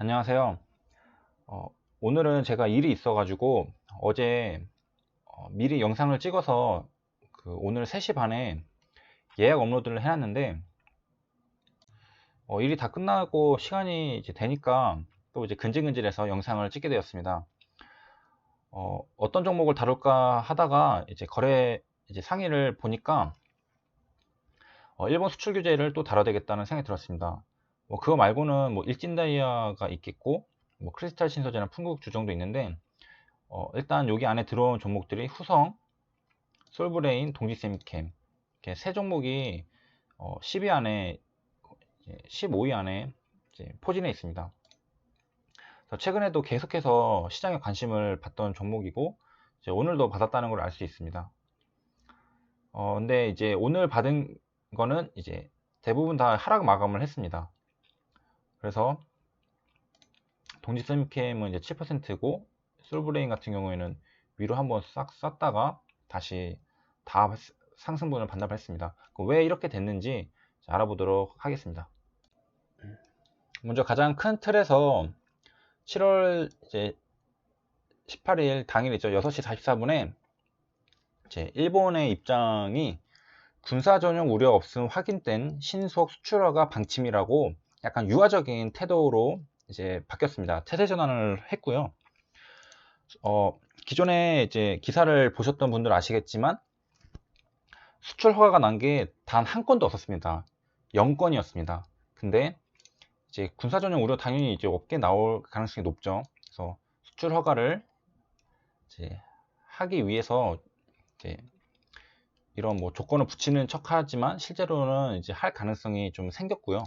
안녕하세요. 어, 오늘은 제가 일이 있어가지고 어제 어, 미리 영상을 찍어서 그 오늘 3시 반에 예약 업로드를 해놨는데 어, 일이 다 끝나고 시간이 이제 되니까 또 이제 근질근질해서 영상을 찍게 되었습니다. 어, 어떤 종목을 다룰까 하다가 이제 거래 이제 상의를 보니까 어, 일본 수출 규제를 또 다뤄야 되겠다는 생각이 들었습니다. 뭐 그거 말고는 뭐 일진 다이아가 있겠고 뭐 크리스탈 신소재나 풍국 주 정도 있는데 어, 일단 여기 안에 들어온 종목들이 후성, 솔브레인, 동지세미캠 이렇게 세 종목이 어, 10위 안에 15위 안에 포진해 있습니다. 최근에도 계속해서 시장에 관심을 받던 종목이고 오늘도 받았다는 걸 알 수 있습니다. 어, 근데 이제 오늘 받은 거는 이제 대부분 다 하락 마감을 했습니다. 그래서 동지 셀미캠은 이제 7%고 솔브레인 같은 경우에는 위로 한번 싹 쐈다가 다시 다 상승분을 반납을 했습니다. 왜 이렇게 됐는지 알아보도록 하겠습니다. 먼저 가장 큰 틀에서 7월 이제 18일 당일이죠. 6시 44분에 이제 일본의 입장이 군사 전용 우려 없음 확인된 신속 수출허가 방침이라고 약간 유화적인 태도로 이제 바뀌었습니다. 태세 전환을 했고요. 어, 기존에 이제 기사를 보셨던 분들 아시겠지만 수출 허가가 난 게 단 한 건도 없었습니다. 0건이었습니다. 근데 이제 군사 전용 우려 당연히 이제 없게 나올 가능성이 높죠. 그래서 수출 허가를 이제 하기 위해서 이제 이런 뭐 조건을 붙이는 척하지만 실제로는 이제 할 가능성이 좀 생겼고요.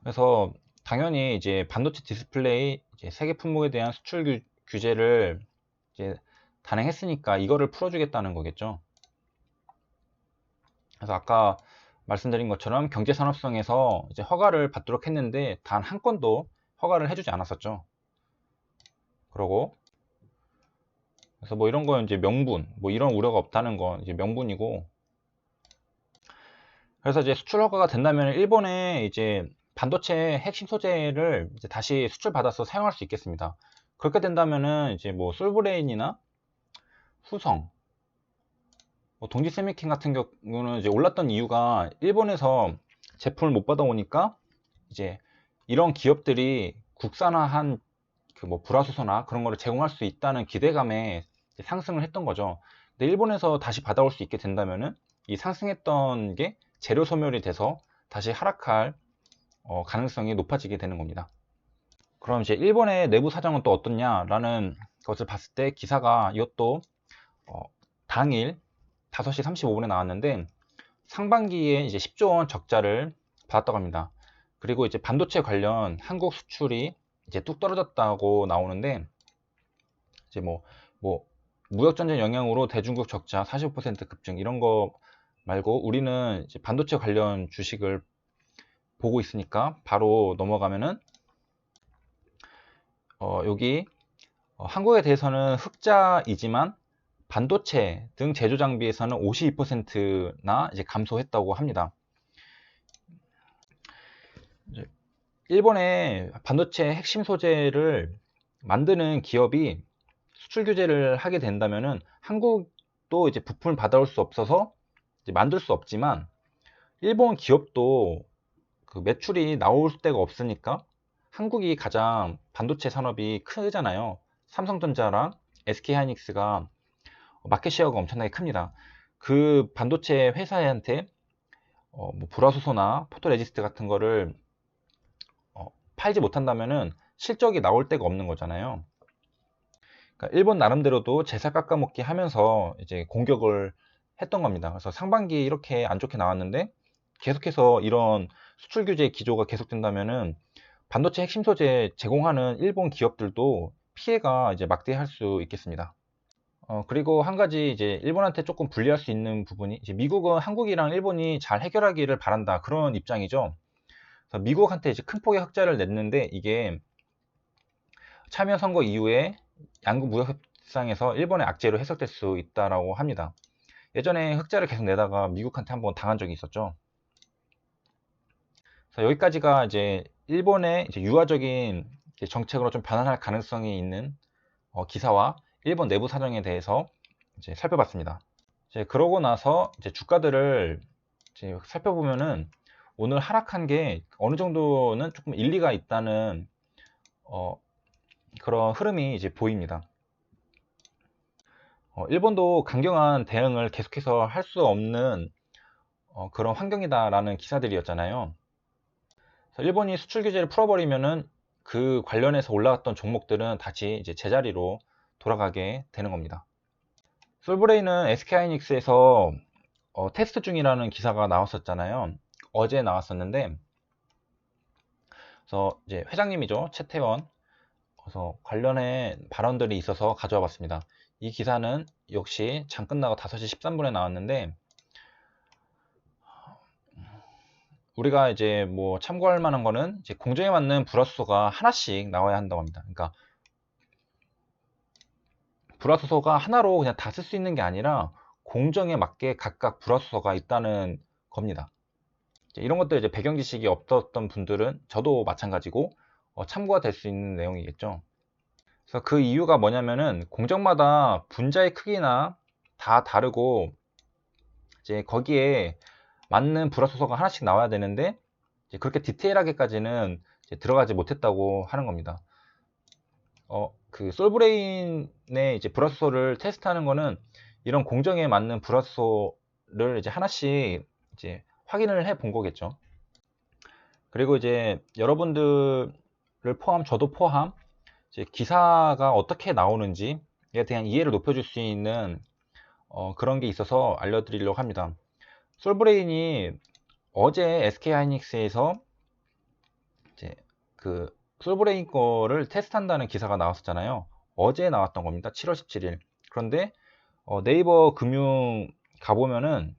그래서 당연히 이제 반도체 디스플레이 이제 세계 품목에 대한 수출 규, 제를 이제 단행했으니까 이거를 풀어주겠다는 거겠죠. 그래서 아까 말씀드린 것처럼 경제산업성에서 이제 허가를 받도록 했는데 단 한 건도 허가를 해주지 않았었죠. 그러고 그래서 뭐 이런 건 이제 명분, 뭐 이런 우려가 없다는 건 이제 명분이고 그래서 이제 수출 허가가 된다면 일본에 이제 반도체 핵심 소재를 이제 다시 수출받아서 사용할 수 있겠습니다. 그렇게 된다면은 이제 뭐 솔브레인이나 후성, 뭐 동지 세미킨 같은 경우는 이제 올랐던 이유가 일본에서 제품을 못 받아오니까 이제 이런 기업들이 국산화한 그 뭐 불화수소나 그런 거를 제공할 수 있다는 기대감에 상승을 했던 거죠. 근데 일본에서 다시 받아올 수 있게 된다면은 이 상승했던 게 재료 소멸이 돼서 다시 하락할 어, 가능성이 높아지게 되는 겁니다. 그럼 이제 일본의 내부 사정은 또 어떻냐라는 것을 봤을 때 기사가 이것도 어, 당일 5시 35분에 나왔는데 상반기에 이제 10조 원 적자를 받았다고 합니다. 그리고 이제 반도체 관련 한국 수출이 이제 뚝 떨어졌다고 나오는데 이제 뭐, 뭐, 무역 전쟁 영향으로 대중국 적자 45% 급증 이런 거 말고 우리는 반도체 관련 주식을 보고 있으니까 바로 넘어가면은 어, 여기 어, 한국에 대해서는 흑자이지만 반도체 등 제조 장비에서는 52%나 이제 감소했다고 합니다. 일본의 반도체 핵심 소재를 만드는 기업이 수출 규제를 하게 된다면은 한국도 이제 부품을 받아올 수 없어서 만들 수 없지만 일본 기업도 그 매출이 나올 데가 없으니까 한국이 가장 반도체 산업이 크잖아요. 삼성전자랑 SK하이닉스가 마켓 시어가 엄청나게 큽니다. 그 반도체 회사한테 어, 뭐 불화수소나 포토레지스트 같은 거를 어, 팔지 못한다면은 실적이 나올 데가 없는 거잖아요. 그러니까 일본 나름대로도 제사 깎아먹기 하면서 이제 공격을 했던 겁니다. 그래서 상반기에 이렇게 안 좋게 나왔는데 계속해서 이런 수출 규제 기조가 계속된다면은 반도체 핵심 소재 제공하는 일본 기업들도 피해가 이제 막대할 수 있겠습니다. 어, 그리고 한 가지 이제 일본한테 조금 불리할 수 있는 부분이 미국은 한국이랑 일본이 잘 해결하기를 바란다 그런 입장이죠. 미국한테 이제 큰 폭의 흑자를 냈는데 이게 참여 선거 이후에 양국 무역 협상에서 일본의 악재로 해석될 수 있다라고 합니다. 예전에 흑자를 계속 내다가 미국한테 한번 당한 적이 있었죠. 여기까지가 이제 일본의 이제 유화적인 정책으로 좀 변환할 가능성이 있는 어, 기사와 일본 내부 사정에 대해서 이제 살펴봤습니다. 이제 그러고 나서 이제 주가들을 이제 살펴보면은 오늘 하락한 게 어느 정도는 조금 일리가 있다는 어, 그런 흐름이 이제 보입니다. 어, 일본도 강경한 대응을 계속해서 할 수 없는 어, 그런 환경이다라는 기사들이었잖아요. 일본이 수출 규제를 풀어버리면은 그 관련해서 올라갔던 종목들은 다시 이제 제자리로 돌아가게 되는 겁니다. 솔브레이는 SK하이닉스에서 어, 테스트 중이라는 기사가 나왔었잖아요. 어제 나왔었는데, 그래서 이제 회장님이죠 최태원. 그래서 관련해 발언들이 있어서 가져와 봤습니다. 이 기사는 역시 장 끝나고 5시 13분에 나왔는데, 우리가 이제 뭐 참고할 만한 거는 이제 공정에 맞는 불화수소가 하나씩 나와야 한다고 합니다. 그러니까 불화수소가 하나로 그냥 다 쓸 수 있는 게 아니라 공정에 맞게 각각 불화수소가 있다는 겁니다. 이런 것들 이제 배경 지식이 없었던 분들은 저도 마찬가지고 어, 참고가 될 수 있는 내용이겠죠. 그래서 그 이유가 뭐냐면은 공정마다 분자의 크기나 다 다르고 이제 거기에 맞는 불화소소가 하나씩 나와야 되는데 그렇게 디테일하게까지는 들어가지 못했다고 하는 겁니다. 어, 그 솔브레인의 이제 불화소소를 테스트하는 거는 이런 공정에 맞는 불화소소를 이제 하나씩 이제 확인을 해 본 거겠죠. 그리고 이제 여러분들을 포함, 저도 포함, 이제 기사가 어떻게 나오는지에 대한 이해를 높여줄 수 있는 어, 그런 게 있어서 알려드리려고 합니다. 솔브레인이 어제 SK하이닉스에서 이제 그 솔브레인 거를 테스트한다는 기사가 나왔었잖아요. 어제 나왔던 겁니다. 7월 17일. 그런데 어, 네이버 금융 가보면은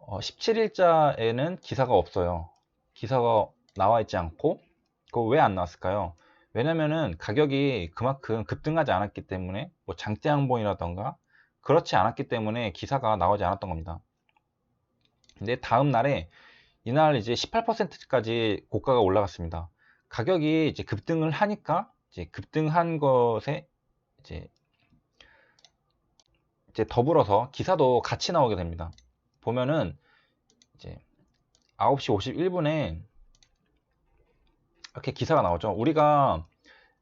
어, 17일자에는 기사가 없어요. 기사가 나와 있지 않고 그거 왜 안 나왔을까요? 왜냐면은 가격이 그만큼 급등하지 않았기 때문에 뭐 장대 항봉이라던가 그렇지 않았기 때문에 기사가 나오지 않았던 겁니다. 근데 다음 날에 이날 이제 18%까지 고가가 올라갔습니다. 가격이 이제 급등을 하니까 이제 급등한 것에 이제 이제 더불어서 기사도 같이 나오게 됩니다. 보면은 이제 9시 51분에 이렇게 기사가 나오죠. 우리가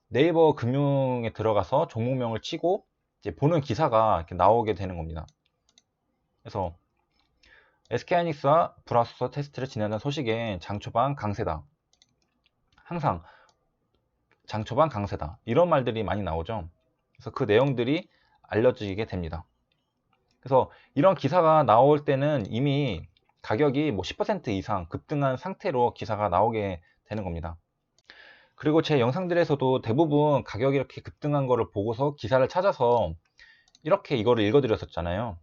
네이버 금융에 들어가서 종목명을 치고 이제 보는 기사가 이렇게 나오게 되는 겁니다. 그래서 SK하이닉스와 브라우서 테스트를 진행한 소식에 장초반 강세다. 항상 장초반 강세다. 이런 말들이 많이 나오죠. 그래서 그 내용들이 알려지게 됩니다. 그래서 이런 기사가 나올 때는 이미 가격이 뭐 10% 이상 급등한 상태로 기사가 나오게 되는 겁니다. 그리고 제 영상들에서도 대부분 가격이 이렇게 급등한 거를 보고서 기사를 찾아서 이렇게 이거를 읽어드렸었잖아요.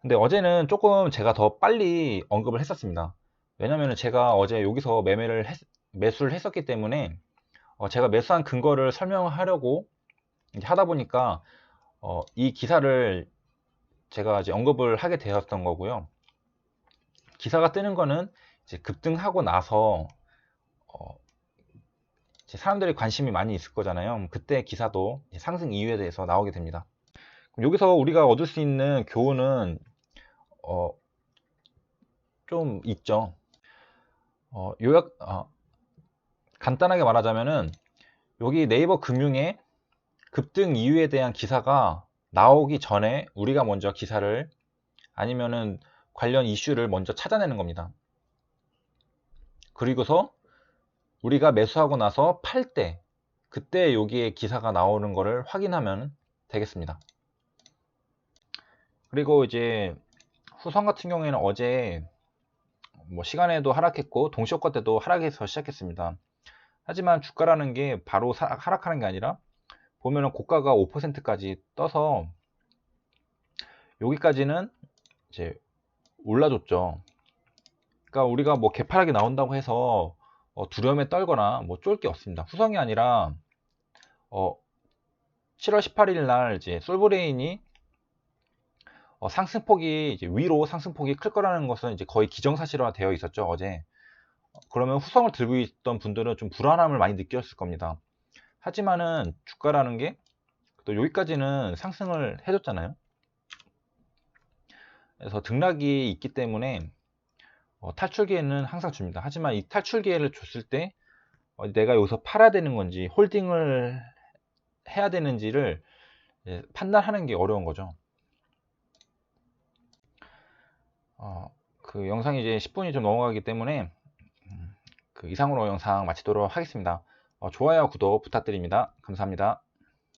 근데 어제는 조금 제가 더 빨리 언급을 했었습니다. 왜냐면 제가 어제 여기서 매매를 했, 매수를 했었기 때문에 어 제가 매수한 근거를 설명하려고 하다 보니까 어 이 기사를 제가 이제 언급을 하게 되었던 거고요. 기사가 뜨는 거는 이제 급등하고 나서 어, 사람들이 관심이 많이 있을 거잖아요. 그때 기사도 상승 이유에 대해서 나오게 됩니다. 여기서 우리가 얻을 수 있는 교훈은 어, 좀 있죠. 어, 요약 어, 간단하게 말하자면은 여기 네이버 금융의 급등 이유에 대한 기사가 나오기 전에 우리가 먼저 기사를 아니면은 관련 이슈를 먼저 찾아내는 겁니다. 그리고서 우리가 매수하고 나서 팔 때 그때 여기에 기사가 나오는 것을 확인하면 되겠습니다. 그리고 이제 후성 같은 경우에는 어제 뭐 시간에도 하락했고 동시효과 때도 하락해서 시작했습니다. 하지만 주가라는 게 바로 하락하는 게 아니라 보면은 고가가 5%까지 떠서 여기까지는 이제 올라줬죠. 그러니까 우리가 뭐 개파락이 나온다고 해서 어, 두려움에 떨거나 뭐 쫄 게 없습니다. 후성이 아니라 어, 7월 18일 날 이제 솔브레인이 어, 상승폭이 이제 위로 상승폭이 클 거라는 것은 이제 거의 기정사실화 되어 있었죠 어제. 어, 그러면 후성을 들고 있던 분들은 좀 불안함을 많이 느꼈을 겁니다. 하지만은 주가라는 게 또 여기까지는 상승을 해줬잖아요. 그래서 등락이 있기 때문에 어, 탈출 기회는 항상 줍니다 하지만 이 탈출 기회를 줬을 때 어, 내가 여기서 팔아야 되는 건지 홀딩을 해야 되는지를 이제 판단하는 게 어려운 거죠 어, 그 영상이 이제 10분이 좀 넘어가기 때문에 음, 그 이상으로 영상 마치도록 하겠습니다. 어, 좋아요, 구독 부탁드립니다. 감사합니다.